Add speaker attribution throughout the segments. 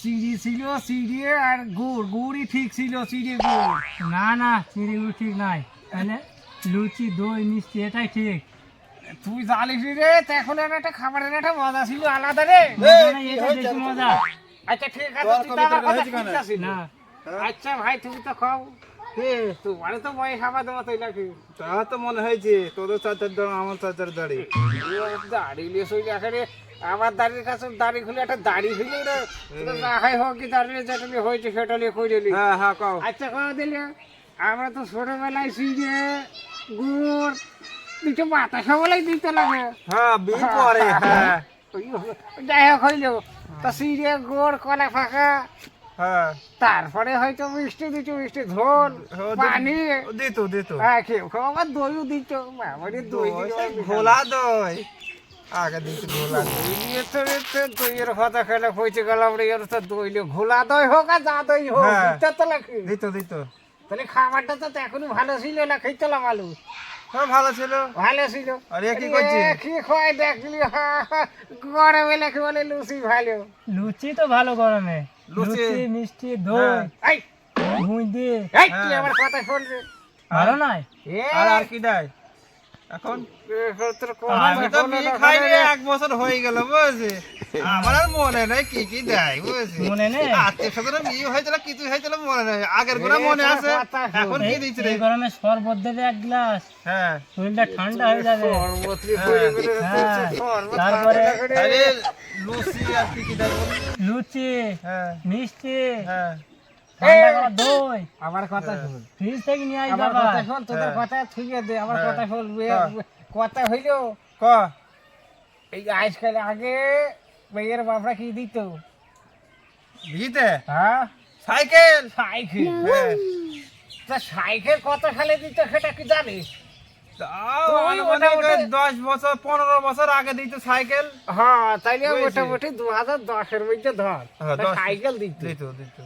Speaker 1: সিঁড়ি ছিল সিঁড়ি আর গুড় গুড়ই ঠিক ছিল সিঁড়ি গুড়।
Speaker 2: না না ঠিক নাই। তাহলে লুচি দই মিষ্টি এটাই ঠিক।
Speaker 1: তুই জানিস রে তখন আর একটা খাবারের একটা মজা ছিল আলাদা রে।
Speaker 2: এটা বেশি মজা।
Speaker 1: আচ্ছা ঠিক আছে তুই তো আমার কথা
Speaker 2: না।
Speaker 1: আচ্ছা ভাই তুমি তো খাও। তোমার তো দেওয়া তাই নাকি?
Speaker 3: তা তো মনে হয়েছে তোদের চাচার দাঁড় আমার চাচার দাড়ি।
Speaker 1: দাড়ি নিয়ে শুই এখানে আমার দাড়ির কাছে দাড়ি খুলে একটা দাড়ি খুলে না হয় হোক কি দাঁড়িয়ে যেটা হয়েছে সেটা নিয়ে কই দিলি
Speaker 3: হ্যাঁ হ্যাঁ কও।
Speaker 1: আচ্ছা কথা দিলে। আমরা তো ছোটবেলায় সিঁড়ে গুড় দুটো বাতাসা বলেই দিতে লাগে।
Speaker 3: হ্যাঁ বিল পরে হ্যাঁ।
Speaker 1: যাই হোক হইল। তা সিঁড়ে গুড় কলা ফাঁকা।
Speaker 3: হ্যাঁ।
Speaker 1: তারপরে হয়তো মিষ্টি দিচ্ছ মিষ্টি
Speaker 3: হ্যাঁ,
Speaker 1: পানি।
Speaker 3: দিত দিত।
Speaker 1: হ্যাঁ কেউ আবার দইও দিচ্ছ মানে দই
Speaker 3: ঘোলা দই। আগে দিত ঘোলা দই
Speaker 1: দই তো রে তো দইয়ের কথা খেলে পৌঁছে গেলাম রে এর তো দইলে ঘোলা দই হোক আর যা দই হোক
Speaker 3: হ্যাঁ।
Speaker 1: দিতে তো লাগে
Speaker 3: দিত দিত।
Speaker 1: তাহলে খাবারটা তো এখনই ভালো ছিল না খেতেলাম আলু।
Speaker 3: হ্যাঁ ভালো ছিল।
Speaker 1: ভালো ছিল।
Speaker 3: আর কি করছে?
Speaker 1: এ কি খোয়াই দেখলি? গরমে লেখে বলে লুচি ভালো?
Speaker 2: লুচি তো ভালো গরমে।
Speaker 3: লুচি।
Speaker 2: মিষ্টি দই
Speaker 3: হ্যাঁ।
Speaker 1: এই!
Speaker 2: বুঁদি
Speaker 1: এই তুই
Speaker 3: হ্যাঁ।
Speaker 1: আমার কথা শুনবে।
Speaker 2: ভালো নয়?
Speaker 1: এ,
Speaker 3: আর আর কি দেয় এখন? আমি তো বিয়ে। এক বছর হয়ে গেল বুঝছি। আমার আর মনে নাই কি কি দেয় বুঝছি।
Speaker 2: মনে নেই?
Speaker 3: আত্মীয় স্বজনের বিয়ে হয়েছিল কিছু হয়েছিল মনে নাই। আগের করে মনে আছে এখন কি দিচ্ছে
Speaker 2: এই গরমে শরবত দেবে এক গ্লাস।
Speaker 3: হ্যাঁ।
Speaker 2: শরীরটা ঠান্ডা হয়ে যাবে।
Speaker 1: করে
Speaker 2: হ্যাঁ, তারপরে-
Speaker 3: লুচি আর কি কি দেয়
Speaker 2: লুচি
Speaker 3: হ্যাঁ।
Speaker 2: মিষ্টি
Speaker 3: হ্যাঁ।
Speaker 2: দই।
Speaker 1: আমার কথা শোন
Speaker 2: ফ্রিজ থেকে নিয়ে আসবে
Speaker 1: আমার কথা শোন তোদের। কথা ঠিক আছে আমার। কথা শোন। কথা হইল।
Speaker 3: ক?
Speaker 1: এই আজকাল আগে মেয়ের বাপরা কি দিত?
Speaker 3: ভিতে
Speaker 1: হ্যাঁ।
Speaker 3: সাইকেল?
Speaker 1: সাইকেল তা সাইকেল কত সালে দিত সেটা কি জানিস? তুই
Speaker 3: ওই দশ বছর পনেরো বছর আগে দিত সাইকেল।
Speaker 1: হ্যাঁ তাইলে
Speaker 3: বুঝেছি।
Speaker 1: মোটামুটি দু হাজার দশের মধ্যে ধর।
Speaker 3: হ্যাঁ।
Speaker 1: সাইকেল দিত।
Speaker 3: দিত দিত।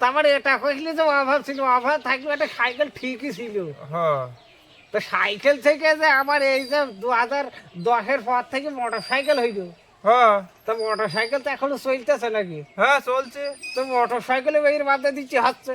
Speaker 1: তারপরে এটা কইলি যে অভাব ছিল অভাব থাকলে একটা সাইকেল ঠিকই ছিল।
Speaker 3: হ্যাঁ।
Speaker 1: তো সাইকেল থেকে যে আমার এই যে দু হাজার দশের পর থেকে মোটর সাইকেল হইল।
Speaker 3: হ্যাঁ।
Speaker 1: তো মোটর সাইকেল তো এখনও চলতেছে নাকি?
Speaker 3: হ্যাঁ চলছে।
Speaker 1: তো মোটর সাইকেলে বের বাদে দিচ্ছে হচ্ছে।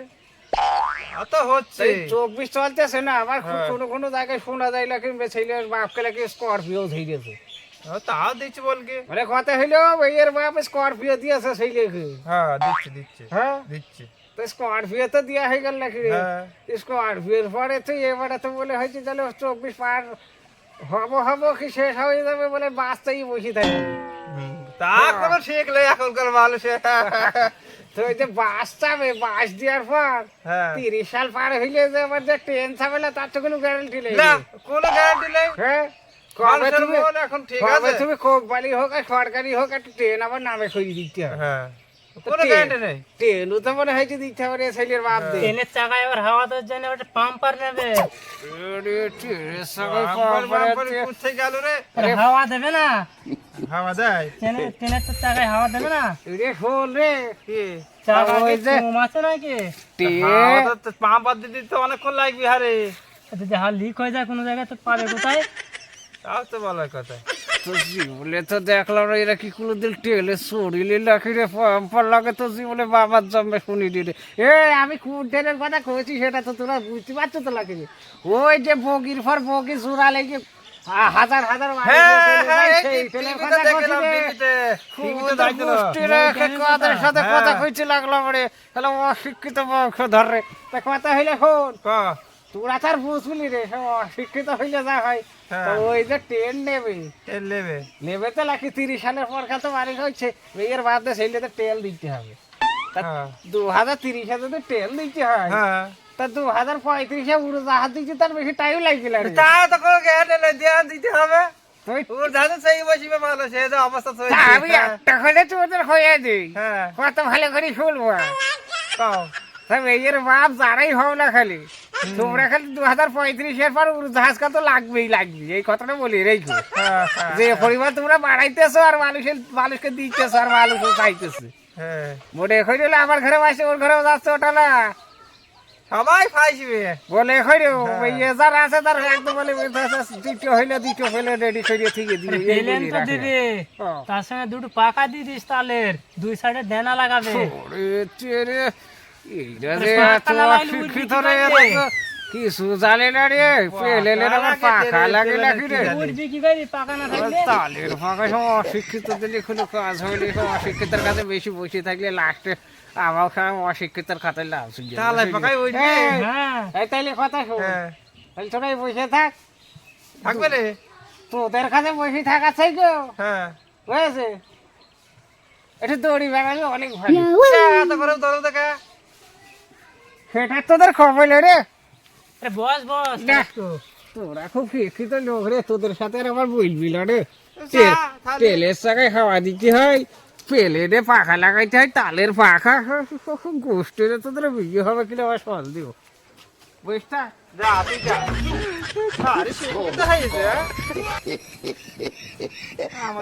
Speaker 3: তো হচ্ছে।
Speaker 1: চব্বিশ চলতেছে না আবার
Speaker 3: হ্যাঁ।
Speaker 1: কোনো কোনো জায়গায় শোনা যায় নাকি ছেলের বাপকে নাকি স্করপিও ধরেছে
Speaker 3: হ্যাঁ, তাও দিচ্ছে বলকে
Speaker 1: মানে কথা হইল মেয়ের বাপ স্করপিও দিয়েছে ছেলেকে
Speaker 3: হ্যাঁ দিচ্ছে দিচ্ছে
Speaker 1: হ্যাঁ
Speaker 3: দিচ্ছে
Speaker 1: তো স্করপিও তো দেওয়া হয়ে গেল নাকি স্করপিওর পরে তো এবারে তো বলে হয়েছে তাহলে চব্বিশ পার হব হব কি শেষ হয়ে যাবে বলে বাসটাই বসে
Speaker 3: হুম, তা কোনো শিখলে এখনকার মানুষ
Speaker 1: তো ওই যে বাস চাবে বাস দেওয়ার পর তিরিশ সাল পার হইলে যে আবার যে ট্রেন চাবে না তার তো কোনো গ্যারান্টি নেই
Speaker 3: না কোনো গ্যারান্টি নেই
Speaker 1: হ্যাঁ
Speaker 3: মানুষের মন এখন ঠিক আছে।
Speaker 1: তুমি কোম্পানি হোক আর সরকারি হোক একটা ট্রেন আবার নামে সরিয়ে দিতে হবে।
Speaker 3: হ্যাঁ। কোনো গ্যারান্টি নেই।
Speaker 1: ট্রেনও তো মনে হয়েছে দিতে হবে রে ছেলের বাপ দিয়ে।
Speaker 2: ট্রেনের চাকায় আবার হাওয়া দেওয়ার জন্য একটা পাম্পার নেবে।
Speaker 1: আরে, ট্রেনের সঙ্গে
Speaker 3: বাম্পার
Speaker 1: পাম্পার
Speaker 3: বাম্পার
Speaker 1: আছে।
Speaker 3: কোথায় গেল রে?
Speaker 2: হাওয়া দেবে না।
Speaker 3: হাওয়া দেয়?
Speaker 2: ট্রেনের ট্রেনের তো চাকায় হাওয়া দেবে না।
Speaker 1: রে শোন রে।
Speaker 2: চাকা
Speaker 1: ওই যে-
Speaker 2: কম নাকি?
Speaker 1: ট্রেন
Speaker 3: পাম্পার দিতে তো অনেকক্ষণ লাগবে হারে।
Speaker 2: যদি হাওয়া লিক হয়ে যায় কোনো জায়গায় তো পাবে কোথায়?
Speaker 3: তাও তো বলার কথা।
Speaker 1: তো জীবনে তো দেখলাম না এরা কি কোনোদিন টেলে শরীরে লাখি রে পাম্পার লাগে তো জীবনে বাবার জন্মে শুনি রে এ আমি কোন ট্রেনের কথা কইছি সেটা তো তোরা বুঝতে পারছ তো লাগে ওই যে বগির পর বগি জোড়া লেগে হাজার হাজার
Speaker 3: হ্যাঁ হ্যাঁ
Speaker 1: কথা
Speaker 3: হ্যাঁ।
Speaker 1: কইতে লাগলাম রে। তাহলে অশিক্ষিত বংশ ধরে তা কথা হইলে তোরা তার বুঝবি রে সব অশিক্ষিত হইলে যা হয়।
Speaker 3: হ্যাঁ।
Speaker 1: ওই যে ট্রেন নেবে।
Speaker 3: নেবে।
Speaker 1: নেবে তো তিরিশ সালের পর বাড়ি বাদে সেইটা তো তেল দিতে হবে।
Speaker 3: হ্যাঁ।
Speaker 1: দু হাজার তিরিশ তেল দিতে হয়
Speaker 3: হ্যাঁ।
Speaker 1: তা দু হাজার পঁয়ত্রিশে উড়ো জাহাজ দিচ্ছে তার বেশি টাইম।
Speaker 3: তা তো কোনো ধ্যান দিতে হবে।
Speaker 1: আমি একটা তোদের হয়ে দিই
Speaker 3: হ্যাঁ।
Speaker 1: কত ভালো করে শুনব। মেয়ের বাপ যারাই হও না খালি তোমরা খালি দু হাজার পঁয়ত্রিশের পর উড়ো জাহাজ কত লাগবেই লাগবে। এই কথাটা বলি রেখো যে। পরিমাণ তোমরা বাড়াইতেছো আর মানুষের মানুষকে দিতেছো আর চাইতেছে। মনে হয়ে আমার ঘরে আসে ওর ঘরেও যাচ্ছে ওটা না
Speaker 3: সবাই ফাইসবে।
Speaker 1: বলে হইরে
Speaker 3: হ্যাঁ।
Speaker 1: আছে তার একদম বলে দ্বিতীয় হইলে দ্বিতীয় হইলে রেডি করে থেকে দিবে
Speaker 2: তো। দিবি। তার সঙ্গে দুটো পাকা দিয়ে দিস তালের। দুই সাইডে দেনা লাগাবে।
Speaker 1: ওরে চেরে এইটা
Speaker 2: আরে
Speaker 1: যে
Speaker 2: পাখা
Speaker 1: এত
Speaker 2: না লাগাইলে
Speaker 1: অশিক্ষিত
Speaker 2: উঠবি
Speaker 1: রে
Speaker 2: কি করে?
Speaker 1: এত কিছু জানে না রে পেলেলে আবার পাখা লাগে নাকি রে?
Speaker 3: কি জানে?
Speaker 2: উঠবি কি করে? পাকা না থাকলে?
Speaker 1: তালের ফাঁকা সব অশিক্ষিত দিলে কোনো কাজ হইলে সব অশিক্ষিতের কাছে বেশি বসে থাকলে লাস্টে আমার খারাপ অশিক্ষিতের খাতে লাভ।
Speaker 2: হ্যাঁ
Speaker 1: এই তাইলে কথা শোন।
Speaker 3: হ্যাঁ।
Speaker 1: তাহলে তোরাই বসে থাক।
Speaker 3: থাকবে রে।
Speaker 1: তোদের কাছে বসে থাকা চাই গো।
Speaker 3: হ্যাঁ।
Speaker 1: হয়েছে এটা দড়ি বেড়ালে অনেক ভালো।
Speaker 3: এত করে ধরো দেখা।
Speaker 1: সেটা তোদের খবর রে।
Speaker 2: আরে বস বস।
Speaker 1: তোরা খুব শিক্ষিত লোক রে তোদের সাথে আর আমার বলবি না রে। তেলের জায়গায় হাওয়া দিতে হয় পেলেনে পাখা লাগাইতে হয় তালের পাখা। গোষ্ঠীরে তোদের বিয়ে হবে কিনা আমার সল দিব বুঝতা?
Speaker 3: যা তুই যা। আরে?